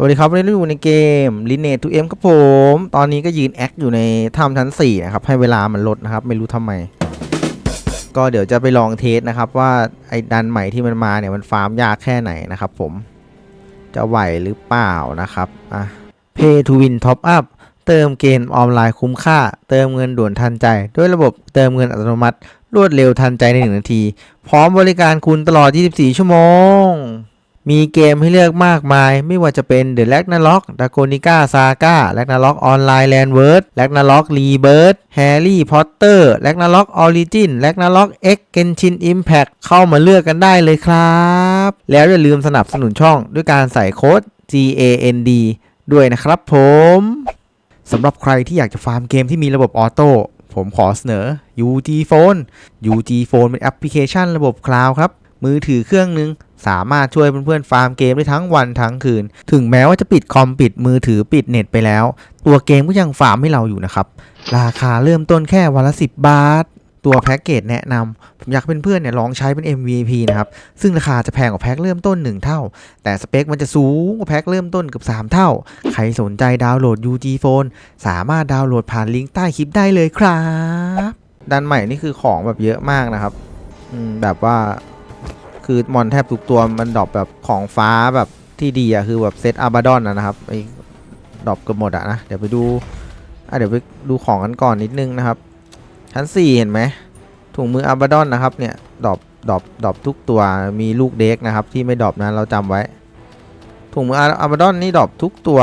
สวัสดีครับวันนี้เราอยู่ในเกม l i n e a to M ครับผม ตอนนี้ก็ยืนแอคอยู่ในถ้ำชั้น 4 นะครับ ให้เวลามันลดนะครับ ไม่รู้ทำไม ก็เดี๋ยวจะไปลองเทสนะครับ ว่าไอ้ดันใหม่ที่มันมาเนี่ย มันฟาร์มยากแค่ไหนนะครับผม จะไหวหรือเปล่านะครับอะ Pay to Win Top Up เติมเกมออนไลน์คุ้มค่า เติมเงินด่วนทันใจ ด้วยระบบเติมเงินอัตโนมัติ รวดเร็วทันใจใน 1 นาที พร้อมบริการคุณตลอด 24 ชั่วโมง มีเกมให้เลือกมากมาย ไม่ว่าจะเป็น The r a g n a r o k d r a g o n i c a Saga r a g n a r o k Online Landward r a g n a r o k Rebirth Harry Potter r a g n a r o k Origin r a g n a r o k X Genshin Impact เข้ามาเลือกกันได้เลยครับ แล้วอย่าลืมสนับสนุนช่องด้วยการใส่โค้ด GAND ด้วยนะครับผมสำหรับใครที่อยากจะฟาร์มเกมที่มีระบบออโต้ผมขอเสนอ UG Phone UG Phone เป็นแอปพลิเคชันระบบคลาวด์ครับ มือถือเครื่องหนึ่ง สามารถช่วยเพื่อนๆฟาร์มเกมได้ทั้งวันทั้งคืน ถึงแม้ว่าจะปิดคอมปิดมือถือปิดเน็ตไปแล้ว ตัวเกมก็ยังฟาร์มให้เราอยู่นะครับ ราคาเริ่มต้นแค่วันละ 10 บาท ตัวแพ็กเกจแนะนำผมอยากเพื่อนๆเนี่ยลองใช้เป็น MVP นะครับ ซึ่งราคาจะแพงกว่าแพ็กเริ่มต้น 1 เท่า แต่สเปคมันจะสูงกว่าแพ็กเริ่มต้นเกือบ3 เท่า ใครสนใจดาวน์โหลด UG Phone สามารถดาวน์โหลดผ่านลิงก์ใต้คลิปได้เลยครับด้านใหม่นี่คือของแบบเยอะมากนะครับอืมแบบว่า คือมอนแทบทุกตัวมันดรอปแบบของฟ้าแบบที่ดีอะคือแบบเซตอาบาดอนนะครับไอ้ดรอปเกือบหมดอะนะเดี๋ยวไปดูอะเดี๋ยวไปดูของกันก่อนนิดนึงนะครับ ชั้น 4 เห็นไหมถุงมืออาบาดอนนะครับเนี่ยดรอปดรอปดรอปทุกตัวมีลูกเด็กนะครับ ที่ไม่ดรอปนะเราจำไว้ ถุงมืออาบาดอนนี่ดรอปทุกตัว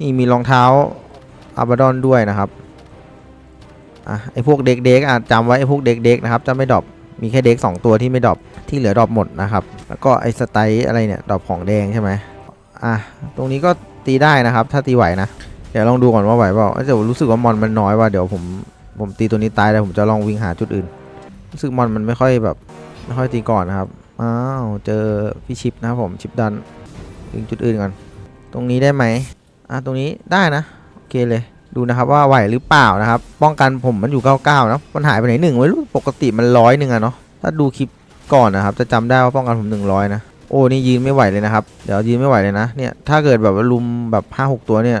นี่มีรองเท้าอาบาดอนด้วยนะครับอะไอพวกเด็กเด็กอะจำไว้ไอพวกเด็กเด็กนะครับจะไม่ดรอป มีแค่เด็ก2ตัวที่ไม่ดรอปที่เหลือดรอปหมดนะครับ แล้วก็ไอ้สไตล์อะไรเนี่ยดรอปของแดงใช่ไหมอะตรงนี้ก็ตีได้นะครับ ถ้าตีไหวนะเดี๋ยวลองดูก่อนว่าไหวเปล่าเอ้ยแต่รู้สึกว่ามอนมันน้อยว่ะเดี๋ยวผมผมตีตัวนี้ตายแล้วผมจะลองวิ่งหาจุดอื่น รู้สึกมอนมันไม่ค่อยแบบไม่ค่อยตีก่อนนะครับอ้าวเจอพี่ชิปนะครับผมชิปดันวิ่งจุดอื่นก่อนตรงนี้ได้ไหมอะตรงนี้ได้นะโอเคเลย ดูนะครับว่าไหวหรือเปล่านะครับ ป้องกันผมมันอยู่ 99นะมันหายไปไหนหนึ่งไม่รู้ปกติมันร้อยหนึ่งอะเนาะถ้าดูคลิปก่อนนะครับ จะจำได้ว่าป้องกันผม 100 นะโอ้นี่ยืนไม่ไหวเลยนะครับเดี๋ยวยืนไม่ไหวเลยนะเนี่ยถ้าเกิดแบบว่าลุมแบบ5-6ตัวเนี่ย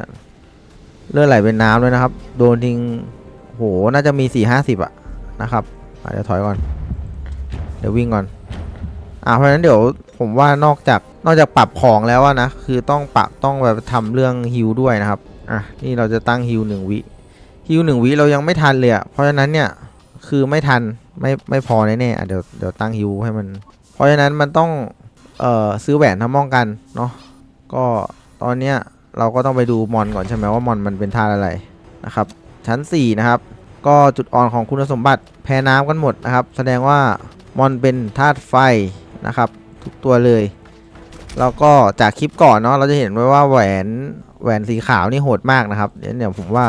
เลือดไหลเป็นน้ำเลยนะครับ โดนทิ้งโหน่าจะมี4-50อะนะครับอาจจะเดี๋ยวถอยก่อน เดี๋ยววิ่งก่อนอ่าเพราะฉะนั้นเดี๋ยวผมว่านอกจากนอกจากปรับของแล้วนะคือต้องปรับต้องแบบทำเรื่องฮิวด้วยนะครับ อะนี่เราจะตั้งฮิวหนึ่งวิฮิวหนึ่งวิเรายังไม่ทันเลยอะเพราะฉะนั้นเนี่ยคือไม่ทันไม่ไม่พอแน่ๆอะเดี๋ยวเดี๋ยวตั้งฮิวให้มัน เพราะฉะนั้นมันต้องเอ่อซื้อแหวนทำป้องกันเนาะก็ตอนเนี้ยเราก็ต้องไปดูมอนก่อนใช่ไหมว่ามอนมันเป็นธาตุอะไรนะครับ ชั้น 4 นะครับ ก็จุดอ่อนของคุณสมบัติแพ้น้ำกันหมดนะครับ แสดงว่ามอนเป็นธาตุไฟนะครับ ทุกตัวเลย แล้วก็จากคลิปก่อนเนาะเราจะเห็นไว้ว่าแหวน แหวนสีขาวนี่โหดมากนะครับเดี๋ยวผมว่า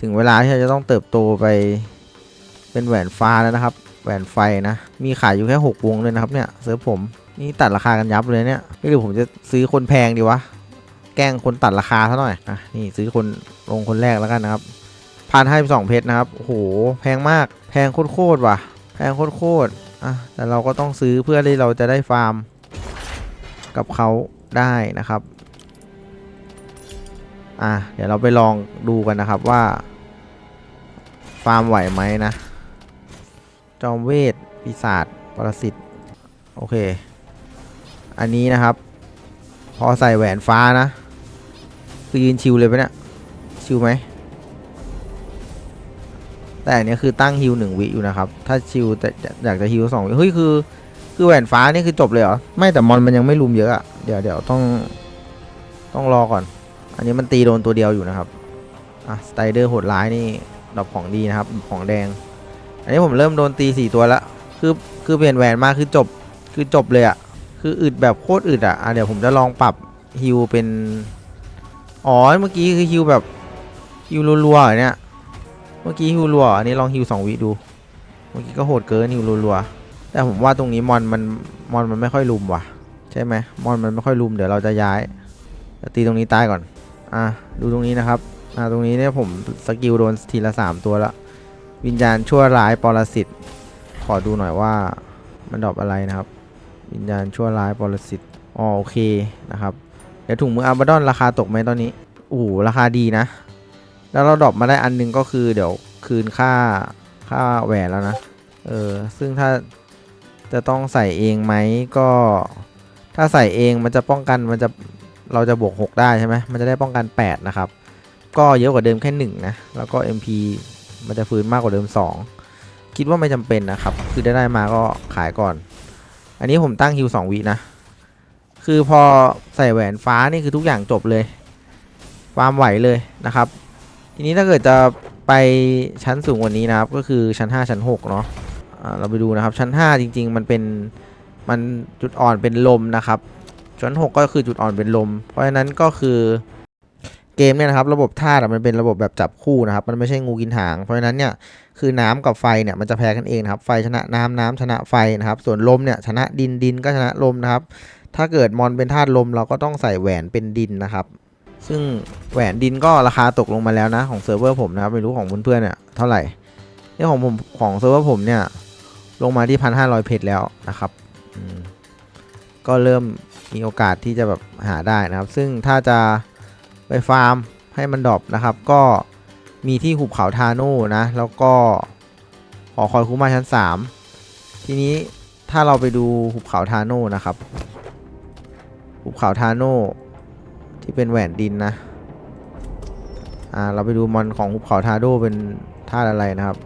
ถึงเวลาที่เราจะต้องเติบโตไป เป็นแหวนฟ้าแล้วนะครับ แหวนไฟนะ มีขายอยู่แค่6วงเลยนะครับเนี่ยเซิร์ฟผมนี่ตัดราคากันยับเลยเนี่ยไม่รู้ผมจะซื้อคนแพงดีวะแกล้งคนตัดราคาซะหน่อยอะนี่ซื้อคนลงคนแรกแล้วกันนะครับพันห้าสองเพชรนะครับโอ้โหแพงมากแพงโคตรๆว่ะ แพงโคตรๆอะแต่เราก็ต้องซื้อเพื่อที่เราจะได้ฟาร์ม กับเขาได้นะครับ อะเดี๋ยวเราไปลองดูกันนะครับว่า ฟาร์มไหวไหมนะ จอมเวทปีศาจปรสิตโอเค อันนี้นะครับ พอใส่แหวนฟ้านะคือยืนชิวเลยปะเนี่ย ชิวไหม แต่อันนี้คือตั้งฮิวหนึ่งวิอยู่นะครับ ถ้าชิวแต่อยากจะฮิวสองวิเฮ้ยคือ คือแหวนฟ้านี่คือจบเลยเหรอ ไม่แต่มอนมันยังไม่ลุมเยอะอะเดี๋ยวเดี๋ยวต้อง ต้องรอก่อน อันนี้มันตีโดนตัวเดียวอยู่นะครับ อะสไตเดอร์โหดร้ายนี่ดอกของดีนะครับของแดง อันนี้ผมเริ่มโดนตีสี่ตัวแล้วคือคือเปลี่ยนแหวนมาคือจบคือจบเลยอะคืออึดแบบโคตรอึดอะอะเดี๋ยวผมจะลองปรับฮิวเป็นอ๋อเมื่อกี้คือฮิวแบบฮิวรัวๆเหรอเนี่ยเมื่อกี้ฮิวรัวอันนี้ลองฮิวสองวิดู เมื่อกี้ก็โหดเกินฮิวรัวๆแต่ผมว่าตรงนี้มอนมันมอนมันไม่ค่อยลุมว่ะ ใช่ไหมมอนมันไม่ค่อยลุมเดี๋ยวเราจะย้ายจะตีตรงนี้ตายก่อน อะดูตรงนี้นะครับ อะตรงนี้เนี่ยผมสกิลโดนทีละสามตัวละ วิญญาณชั่วร้ายปรสิต ขอดูหน่อยว่ามันดรอปอะไรนะครับ วิญญาณชั่วร้ายปรสิต อ๋อโอเคนะครับ เดี๋ยวถุงมืออาบดอนราคาตกไหมตอนนี้โอ้โหราคาดีนะ แล้วเราดรอปมาได้อันหนึงก็คือเดี๋ยวคืนค่าค่าแหวนแล้วนะ เออ ซึ่งถ้าจะต้องใส่เองไหมก็ ถ้าใส่เองมันจะป้องกันมันจะ เราจะบวก 6 ได้ใช่ไหมมันจะได้ป้องกัน 8 นะครับ ก็เยอะกว่าเดิมแค่1นะ แล้วก็ MP มันจะฟื้นมากกว่าเดิม 2 คิดว่าไม่จำเป็นนะครับ คือได้ได้มาก็ขายก่อน อันนี้ผมตั้งฮิว2วินะ คือพอใส่แหวนฟ้านี่คือทุกอย่างจบเลยฟาร์มไหวเลยนะครับ ทีนี้ถ้าเกิดจะไปชั้นสูงกว่านี้นะครับ ก็คือชั้น 5 ชั้น 6 เนาะอ่าเราไปดูนะครับชั้น 5 จริง ๆ มันเป็นมันจุดอ่อนเป็นลมนะครับ ชั้น6ก็คือจุดอ่อนเป็นลม เพราะฉะนั้นก็คือเกมเนี่ยนะครับระบบธาตุมันเป็นระบบแบบจับคู่นะครับ มันไม่ใช่งูกินหาง เพราะฉะนั้นเนี่ยคือน้ำกับไฟเนี่ยมันจะแพ้กันเองนะครับไฟชนะน้ำน้ำชนะไฟนะครับ ส่วนลมเนี่ยชนะดินดินก็ชนะลมนะครับ ถ้าเกิดมอนเป็นธาตุลมเราก็ต้องใส่แหวนเป็นดินนะครับ ซึ่งแหวนดินก็ราคาตกลงมาแล้วนะของเซิร์ฟเวอร์ผมนะครับไม่รู้ของเพื่อนๆเนี่ยเท่าไหร่เนี่ยของผมของเซิร์ฟเวอร์ผมเนี่ยลงมาที่พันห้าร้อยเพชรแล้วนะครับก็เริ่ม มีโอกาสที่จะแบบหาได้นะครับ ซึ่งถ้าจะไปฟาร์มให้มันดรอปนะครับ ก็มีที่หุบเขาทาโน่นะ แล้วก็หอคอยคุมาชั้น 3 ทีนี้ถ้าเราไปดูหุบเขาทาโน่นะครับ หุบเขาทาโน่ที่เป็นแหวนดินนะ อ่า เราไปดูมอนของหุบเขาทาโน่เป็นธาตุอะไรนะครับ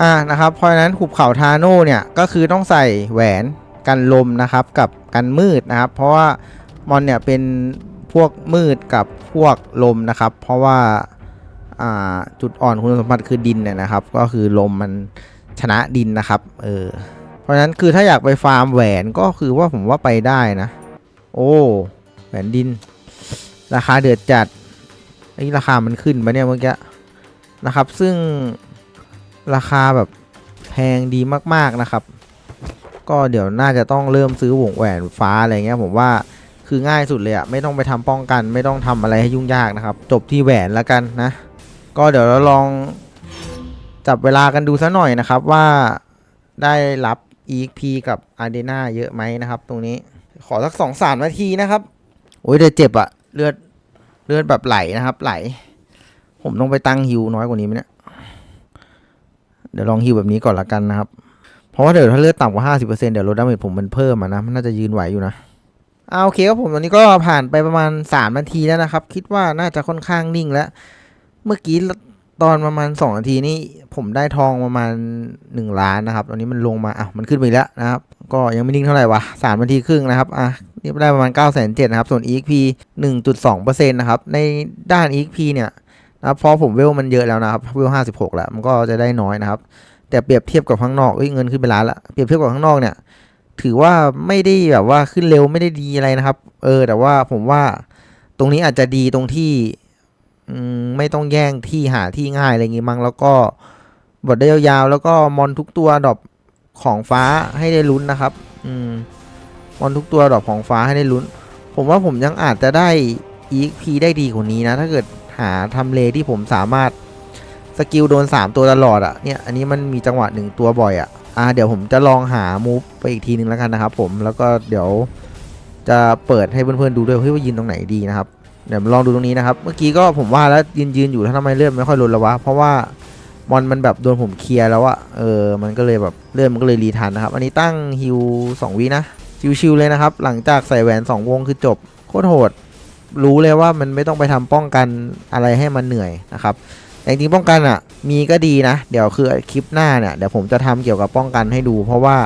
อ่า นะครับ เพราะฉะนั้นหุบเขาทาโน่เนี่ย ก็คือต้องใส่แหวน กันลมนะครับกับกันมืดนะครับ เพราะว่ามอนเนี่ยเป็นพวกมืดกับพวกลมนะครับ เพราะว่าาจุดอ่อนคุณสมบัติคือดินเนี่ยนะครับ ก็คือลมมันชนะดินนะครับเออเพราะฉะนั้นคือถ้าอยากไปฟาร์มแหวนก็คือว่าผมว่าไปได้นะ โอ้แหวนดิน ราคาเดือดจัดไอ้ราคามันขึ้นมาเนี่ยเมื่อกี้นะครับ ซึ่งราคาแบบแพงดีมากๆนะครับ ก็เดี๋ยวน่าจะต้องเริ่มซื้อวงแหวนฟ้าอะไรเงี้ยผมว่าคือง่ายสุดเลยอะไม่ต้องไปทำป้องกัน ไม่ต้องทำอะไรให้ยุ่งยากนะครับ จบที่แหวนแล้วกันนะ ก็เดี๋ยวเราลองจับเวลากันดูซะหน่อยนะครับว่าได้รับ EXP กับ a r d e n a เยอะไหมนะครับ ตรงนี้ขอสักสองสามนาทีนะครับ โอ้ยเดี๋ยวเจ็บอะเลือดเลือดแบบไหลนะครับ ไหล ผมต้องไปตั้งฮิวน้อยกว่านี้ไหมเนี่ยเดี๋ยวลองฮิวแบบนี้ก่อนละกันนะครับ เพราะว่าเดี๋ยวถ้าเลือดต่ำกว่าห้าสิบเปอร์เซ็นต์เดี๋ยวลดดาเมจผมมันเพิ่มอะนะมันน่าจะยืนไหวอยู่นะเอาโอเคครับผมตอนนี้ก็ผ่านไปประมาณสามนาทีแล้วนะครับ คิดว่าน่าจะค่อนข้างนิ่งแล้ว เมื่อกี้ตอนประมาณสองนาทีนี่ผมได้ทองประมาณหนึ่งล้านนะครับ ตอนนี้มันลงมาอะมันขึ้นไปแล้วนะครับ ก็ยังไม่นิ่งเท่าไหร่วะสามนาทีครึ่งนะครับอะนี่ได้ประมาณ9 7 0 0 0นะครับ ส่วน EXP 1.2%นะครับ ในด้าน EXP เนี่ยนะครับพอผมเวลมันเยอะแล้วนะครับ เวล 56 แล้ว มันก็จะได้น้อยนะครับ แต่เปรียบเทียบกับข้างนอกเอ้ยเงินขึ้นไปล้านละเปรียบเทียบกับข้างนอกเนี่ย ถือว่าไม่ได้แบบว่าขึ้นเร็วไม่ได้ดีอะไรนะครับ เออ แต่ว่าผมว่าตรงนี้อาจจะดีตรงที่อมไม่ต้องแย่งที่หาที่ง่ายอะไรอย่างงี้มั้งแล้วก็บทได้ยาวๆแล้วก็มอนทุกตัวดรอปของฟ้าให้ได้ลุ้นนะครับ อืมมอนทุกตัวดอกของฟ้าให้ได้ลุ้น ผมว่าผมยังอาจจะได้ EXP ได้ดีกว่านี้นะ ถ้าเกิดหาทำเลที่ผมสามารถ สกิลโดน 3 ตัวตลอดอะ่ะเนี่ยอันนี้มันมีจังหวะ 1 ตัวบ่อยอะ่ะอ่าเดี๋ยวผมจะลองหามูฟไปอีกทีนึงแล้วกันนะครับผมแล้วก็เดี๋ยวจะเปิดให้เพื่อนๆดูด้วยเฮ้ยว่ายืนตรงไหนดีนะครับเดี๋ยวลองดูตรงนี้นะครับ เมื่อกี้ก็ผมว่าแล้วยืนยืนอยู่แล้วทำไมเลื่อนไม่ค่อยลดล้วะ เพราะว่ามอนมันแบบโดนผมเคลียร์แล้วอะเออมันก็เลยแบบเลื่อนมันก็เลยรีทันนะครับ อันนี้ตั้งฮิว2วินะชิวๆเลยนะครับ หลังจากใส่แหวน2วงคือจบโคตรโหด รู้เลยว่ามันไม่ต้องไปทำป้องกันอะไรให้มันเหนื่อยนะครับ แต่จริงๆป้องกันอะ มีก็ดีนะ เดี๋ยวคือคลิปหน้าเนี่ยเดี๋ยวผมจะทำเกี่ยวกับป้องกันให้ดู เพราะว่า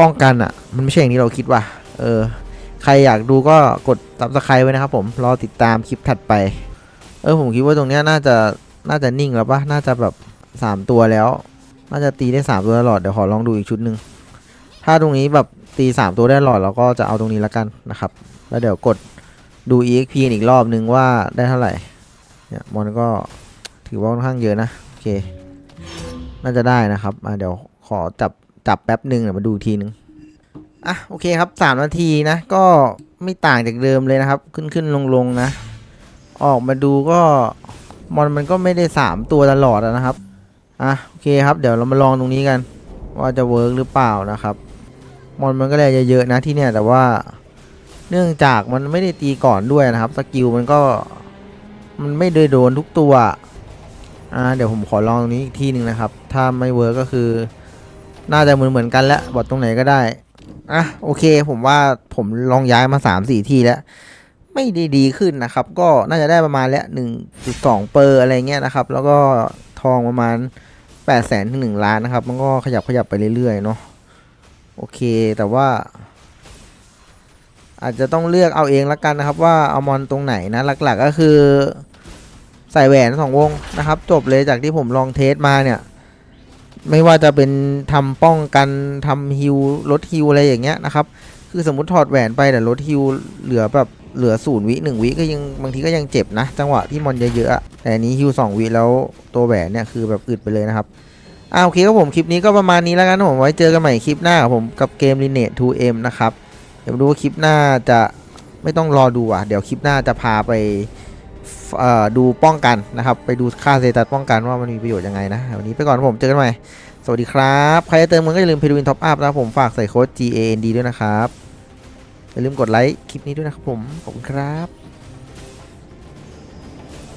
ป้องกันอะ มันไม่ใช่อย่างที่เราคิดว่ะเออ ใครอยากดูก็กด subscribe ไว้นะครับผมรอติดตามคลิปถัดไป เออผมคิดว่าตรงเนี้ยน่าจะน่าจะนิ่งแล้วปะน่าจะแบบ 3 ตัวแล้ว น่าจะตีได้ 3 ตัวตลอดเดี๋ยวขอลองดูอีกชุดหนึ่งถ้าตรงนี้แบบตีสามตัวได้หลอดเราก็จะเอาตรงนี้แล้วกันนะครับ แล้วเดี๋ยวกดดู EXP อีกรอบนึงว่าได้เท่าไหร่เนี่ยมอนก็ ถือว่าค่อนข้างเยอะนะ โอเค น่าจะได้นะครับอะเดี๋ยวขอจับจับแป๊บหนึ่งเดี๋ยวมาดูอีกทีนึงอะโอเคครับสามนาทีนะ ก็ไม่ต่างจากเดิมเลยนะครับ ขึ้นขึ้นลงลงนะ ออกมาดูก็มอนมันก็ไม่ได้สามตัวตลอดนะครับอะโอเคครับ เดี๋ยวเรามาลองตรงนี้กัน ว่าจะเวิร์กหรือเปล่านะครับมอนมันก็เลยเยอะๆนะที่เนี่ยแต่ว่าเนื่องจากมันไม่ได้ตีก่อนด้วยนะครับ สกิลมันก็มันไม่ได้โดนทุกตัว อ่าเดี๋ยวผมขอลองตรงนี้อีกที่หนึ่งนะครับ ถ้าไม่เวิร์กก็คือ น่าจะเหมือนเหมือนกันแล้วบอทตรงไหนก็ได้อะโอเค ผมว่าผมลองย้ายมา3 4ที่แล้ว ไม่ได้ดีขึ้นนะครับ ก็น่าจะได้ประมาณแล้ว1.2เปอร์อะไรเงี้ยนะครับ แล้วก็ทองประมาณ8 0 0 0 0ถึง1ล้านนะครับ มันก็ขยับขยับไปเรื่อยๆเนาะโอเคแต่ว่า อาจจะต้องเลือกเอาเองละกันนะครับ ว่าเอามอนตรงไหนนะหลัก ๆ ก็คือ ใส่แหวนสองวงนะครับ จบเลยจากที่ผมลองเทสมาเนี่ย ไม่ว่าจะเป็นทำป้องกันทำฮิวลดฮิวอะไรอย่างเงี้ยนะครับ คือสมมติถอดแหวนไปแต่ลดฮิวเหลือแบบเหลือศูนย์วิหนึ่งวิก็ยังบางทีก็ยังเจ็บนะ จังหวะที่มอนเยอะๆแต่อันนี้ฮิวสองวิแล้วตัวแหวนเนี่ยคือแบบอึดไปเลยนะครับอ่าโอเคครับผมคลิปนี้ก็ประมาณนี้แล้วกันผมไว้เจอกันใหม่คลิปหน้าผมกับเกม l i n e 2M นะครับ เดี๋ยวดูว่าคลิปหน้าจะไม่ต้องรอดูอะ เดี๋ยวคลิปหน้าจะพาไป ดูป้องกันนะครับ ไปดูค่าเซตัสป้องกันว่ามันมีประโยชน์ยังไงนะ วันนี้ไปก่อนผมเจอกันใหม่ สวัสดีครับ ใครจะเติมเงินก็อย่าลืมเพดวินท็อปอัพนะครับผมฝากใส่โค้ด GAND ด้วยนะครับ อย่าลืมกดไลค์คลิปนี้ด้วยนะครับผม ขอบคุณครับ